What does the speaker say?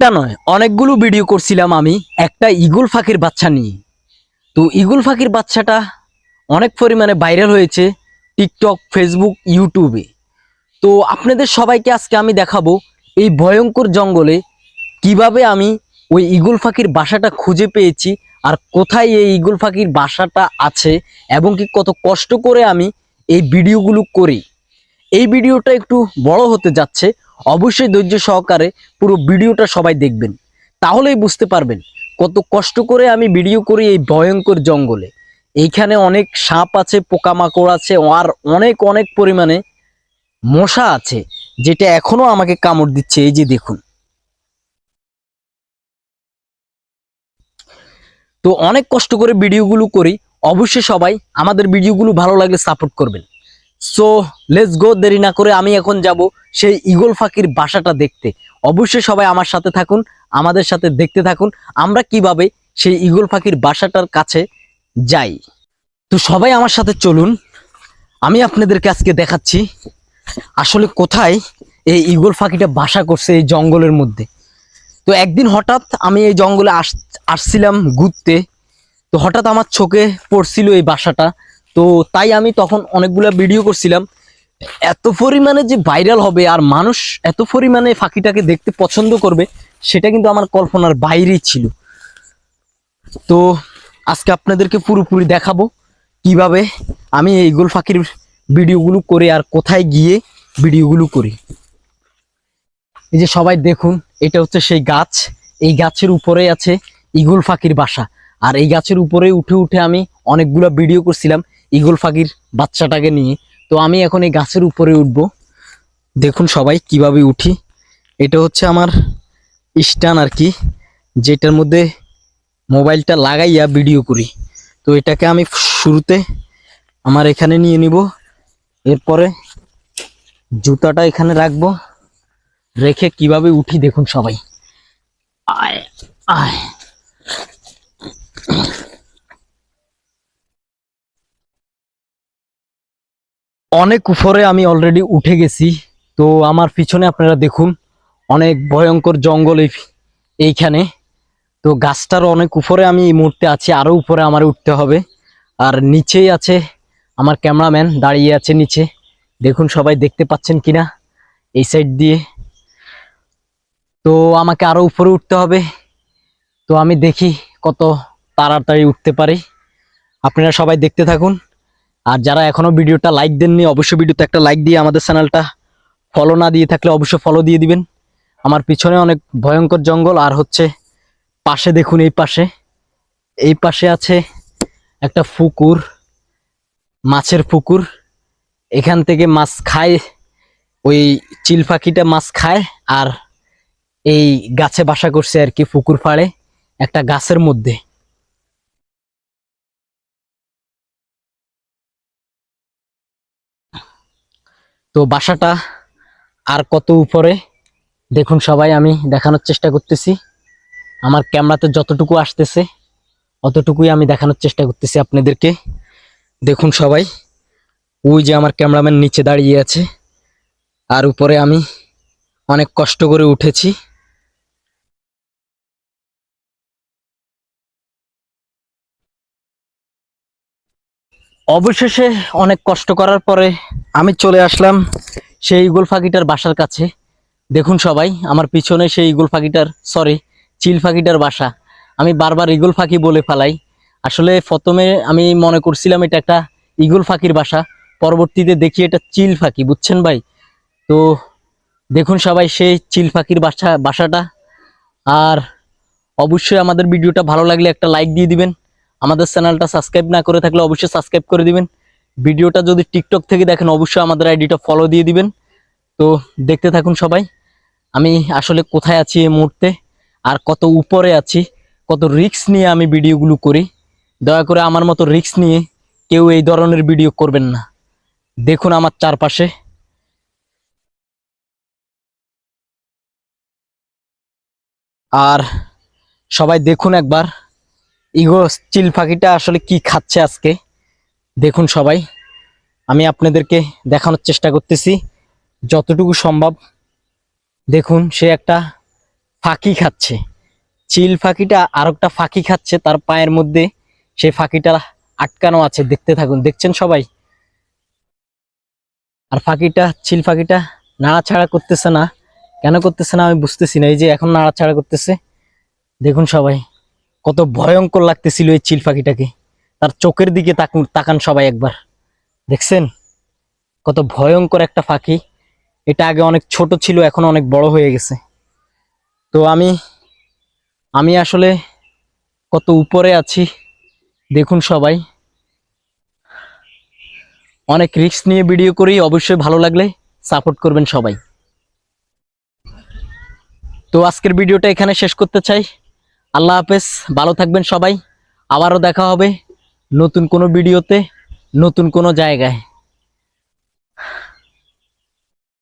একটা নয়, অনেকগুলো ভিডিও করছিলাম আমি একটা ইগল ফাঁকির বাচ্চা নিয়ে। তো ইগল ফাঁকির বাচ্চাটা অনেক পরিমাণে ভাইরাল হয়েছে টিকটক ফেসবুক ইউটিউবে তো আপনাদের সবাইকে আজকে আমি দেখাবো এই ভয়ঙ্কর জঙ্গলে কীভাবে আমি ওই ইগল ফাঁকির বাসাটা খুঁজে পেয়েছি আর কোথায় এই ইগল ফাঁকির বাসাটা আছে এবং কি কত কষ্ট করে আমি এই ভিডিওগুলো করি। এই ভিডিওটা একটু বড় হতে যাচ্ছে অবশ্যই ধৈর্য সহকারে পুরো ভিডিওটা সবাই দেখবেন। তাহলেই বুঝতে পারবেন কত কষ্ট করে আমি ভিডিও করি এই ভয়ঙ্কর জঙ্গলে। এইখানে অনেক সাপ আছে, পোকামাকড় আছে, আর অনেক অনেক পরিমাণে মশা আছে, যেটা এখনও আমাকে কামড় দিচ্ছে। এই যে দেখুন। তো অনেক কষ্ট করে ভিডিওগুলো করি। অবশ্যই সবাই আমাদের ভিডিওগুলো ভালো লাগলে সাপোর্ট করবেন। সো লেটস গো দেরি না করে আমি এখন যাব সেই ইগল ফাঁকির বাসাটা দেখতে। অবশ্যই সবাই আমার সাথে থাকুন, আমাদের সাথে দেখতে থাকুন, আমরা কীভাবে সেই ইগল ফাঁকির বাসাটার কাছে যাই। তো সবাই আমার সাথে চলুন, আমি আপনাদেরকে আজকে দেখাচ্ছি আসলে কোথায় এই ইগল ফাঁকিটা বাসা করছে এই জঙ্গলের মধ্যে। তো একদিন হঠাৎ আমি এই জঙ্গলে আস, আসছিলাম ঘুরতে, তো হঠাৎ আমার চোখে পড়ছিল এই বাসাটা। তো তাই আমি তখন অনেকগুলো ভিডিও করছিলাম। এত পরিমাণে যে ভাইরাল হবে আর মানুষ এত পরিমাণে ফাঁকিটাকে দেখতে পছন্দ করবে, সেটা কিন্তু আমার কল্পনার বাইরেই ছিল। তো আজকে আপনাদেরকে পুরোপুরি দেখাবো কীভাবে আমি এই গোল ফাঁকির ভিডিওগুলো করে আর কোথায় গিয়ে ভিডিওগুলো করি। এই যে সবাই দেখুন, এটা হচ্ছে সেই গাছ। এই গাছের উপরে আছে ইগল ফাঁকির বাসা। আর এই গাছের উপরে উঠে উঠে আমি অনেকগুলো ভিডিও করছিলাম। ইগল ফাঁকির বাচ্চাটাকে নিয়ে। তো আমি এখন এই গাছের উপরে উঠব। দেখুন সবাই কীভাবে উঠি। এটা হচ্ছে আমার স্টান আর কি, যেটার মধ্যে মোবাইলটা লাগাইয়া ভিডিও করি। তো এটাকে আমি শুরুতে আমার এখানে নিয়ে নিব। এরপরে জুতাটা এখানে রাখব। রেখে কীভাবে উঠি দেখুন সবাই। আয় আয়। অনেক উপরে আমি অলরেডি উঠে গেছি। তো আমার পিছনে আপনারা দেখুন, অনেক ভয়ঙ্কর জঙ্গল এইখানে। তো গাছটার অনেক উপরে আমি এই মুহূর্তে আছি আরও উপরে আমার উঠতে হবে। আর নিচেই আছে আমার ক্যামেরাম্যান, দাঁড়িয়ে আছে নিচে। দেখুন সবাই দেখতে পাচ্ছেন কিনা এই সাইড দিয়ে। তো আমাকে আরও উপরে উঠতে হবে। তো আমি দেখি কত তাড়াতাড়ি উঠতে পারি। আপনারা সবাই দেখতে থাকুন। আর যারা এখনও ভিডিওটা লাইক দেননি, অবশ্যই ভিডিওতে একটা লাইক দিয়ে আমাদের চ্যানেলটা ফলো না দিয়ে থাকলে অবশ্যই ফলো দিয়ে দিবেন। আমার পিছনে অনেক ভয়ঙ্কর জঙ্গল, আর হচ্ছে পাশে দেখুন এই পাশে। এই পাশে আছে একটা পুকুর, মাছের পুকুর। এখান থেকে মাছ খায়, ওই চিল পাখিটা মাছ খায়, আর এই গাছে বাসা করছে আর কি পুকুর পাড়ে, একটা গাছের মধ্যে। তো বাসাটা আর কত উপরে? দেখুন সবাই, আমি দেখানোর চেষ্টা করতেছি। আমার ক্যামেরাতে যতটুকু আসতেছে, অতটুকুই আমি দেখানোর চেষ্টা করতেছি আপনাদেরকে। দেখুন সবাই, ওই যে আমার ক্যামেরাম্যান নিচে দাঁড়িয়ে আছে। আর উপরে আমি অনেক কষ্ট করে উঠেছি। অবশেষে অনেক কষ্ট করার পরে আমি চলে আসলাম সেই ইগল ফাঁকিটার বাসার কাছে। দেখুন সবাই, আমার পিছনে সেই ইগল ফাঁকিটার সরি চিল ফাঁকিটার বাসা। আমি বারবার ইগল ফাঁকি বলে ফেলাই। আসলে প্রথমে আমি মনে করছিলাম এটা একটা ইগল ফাঁকির বাসা। পরবর্তীতে দেখি এটা চিল ফাঁকি, বুঝছেন ভাই? তো দেখুন সবাই সেই চিল ফাঁকির বাসা, বাসাটা। আর অবশ্যই আমাদের ভিডিওটা ভালো লাগলে একটা লাইক দিয়ে দিবেন। আমাদের চ্যানেলটা সাবস্ক্রাইব না করে থাকলে অবশ্যই সাবস্ক্রাইব করে দিবেন। ভিডিওটা যদি টিকটক থেকে দেখেন, অবশ্যই আমাদের আইডিটা ফলো দিয়ে দিবেন। তো দেখতে থাকুন সবাই, আমি আসলে কোথায় আছি এই মুহূর্তে, আর কত উপরে আছি, কত রিস্ক নিয়ে আমি ভিডিওগুলো করি। দয়া করে আমার মতো রিস্ক নিয়ে কেউ এই ধরনের ভিডিও করবেন না। দেখুন আমার চারপাশে। আর সবাই দেখুন একবার, ইগো, চিল পাখিটা আসলে কি খাচ্ছে আজকে? দেখুন সবাই, আমি আপনাদেরকে দেখানোর চেষ্টা করতেছি, যতটুকু সম্ভব। দেখুন, সে একটা ফাঁকি খাচ্ছে। চিল ফাঁকিটা আর একটা ফাঁকি খাচ্ছে, তার পায়ের মধ্যে সেই ফাঁকিটা আটকানো আছে। দেখতে থাকুন, দেখছেন সবাই? আর ফাঁকিটা, চিল ফাঁকিটা নাড়াছাড়া করতেছে না। কেন করতেছে না আমি বুঝতেছি না, এই যে এখন নাড়াছাড়া করতেছে। দেখুন সবাই, কত ভয়ঙ্কর লাগতেছিল এই চিল পাখিটাকে তার চোখের দিকে তাকুন সবাই একবার। দেখছেন? কত ভয়ঙ্কর একটা পাখি এটা আগে অনেক ছোট ছিল, এখন অনেক বড় হয়ে গেছে। তো আমি আমি আসলে কত উপরে আছি, দেখুন সবাই। অনেক রিস্ক নিয়ে ভিডিও করি, অবশ্যই ভালো লাগলে সাপোর্ট করবেন সবাই। তো আজকের ভিডিওটা এখানে শেষ করতে চাই। আল্লাহ হাফেজ, ভালো থাকবেন সবাই। আবারও দেখা হবে। নতুন কোনো ভিডিওতে নতুন কোনো জায়গায়।